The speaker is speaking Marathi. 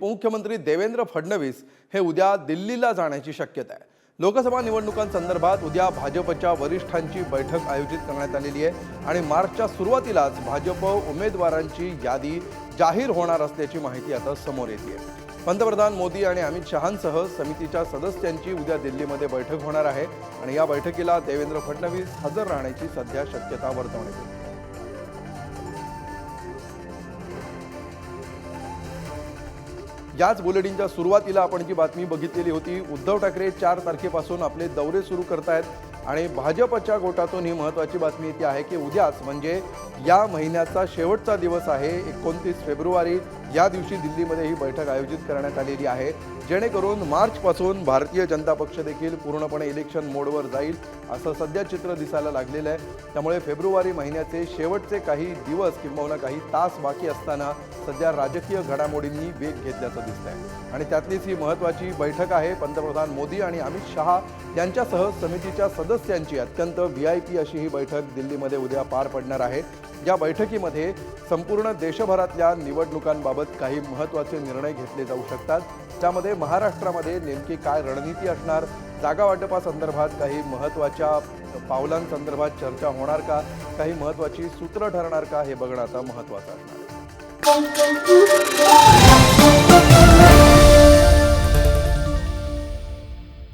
उपमुख्यमंत्री देवेंद्र फडणवीस हे उद्या दिल्लीला जाण्याची शक्यता आहे. लोकसभा निवडणुकांसंदर्भात उद्या भाजपच्या वरिष्ठांची बैठक आयोजित करण्यात आलेली आहे आणि मार्चच्या सुरुवातीलाच भाजप उमेदवारांची यादी जाहीर होणार असल्याची माहिती आता समोर येते. पंतप्रधान मोदी आणि अमित शहांसह समितीच्या सदस्यांची उद्या दिल्लीमध्ये बैठक होणार आहे आणि या बैठकीला देवेंद्र फडणवीस हजर राहण्याची सध्या शक्यता वर्तवण्यात येते. याच बुलेटिनच्या सुरुवातीला आपण जी बातमी बघितलेली होती उद्धव ठाकरे चार तारखेपासून आपले दौरे सुरू करतायत आणि भाजपच्या गोटातून ही महत्त्वाची बातमी येते आहे की उद्याच म्हणजे या महिन्याचा शेवटचा दिवस आहे एकोणतीस फेब्रुवारी या दिवशी दिल्लीमध्ये ही बैठक आयोजित करण्यात आलेली आहे. जेणेकरून मार्चपासून भारतीय जनता पक्ष देखील पूर्णपणे इलेक्शन मोडवर जाईल असं सध्या चित्र दिसायला लागलेलं आहे. त्यामुळे फेब्रुवारी महिन्याचे शेवटचे काही दिवस किंबहुना काही तास बाकी असताना सध्या राजकीय घडामोडींनी वेग घेतल्याचं दिसतंय. आणि त्यातलीच ही महत्त्वाची बैठक आहे. पंतप्रधान मोदी आणि अमित शहा यांच्यासह समितीच्या सदस्यांची अत्यंत व्ही आय पी अशी ही बैठक दिल्लीमध्ये उद्या पार पडणार आहे. या बैठकीमध्ये संपूर्ण देशभरातल्या निवडणुकांबाबत काही महत्त्वाचे निर्णय घेतले जाऊ शकतात. त्यामध्ये महाराष्ट्रामध्ये नेमकी काय रणनीती असणार? जागा वाटपासंदर्भात काही महत्त्वाच्या पावलांसंदर्भात चर्चा होणार का? काही महत्त्वाची सूत्र ठरणार का? हे बघणं आता महत्त्वाचं असणार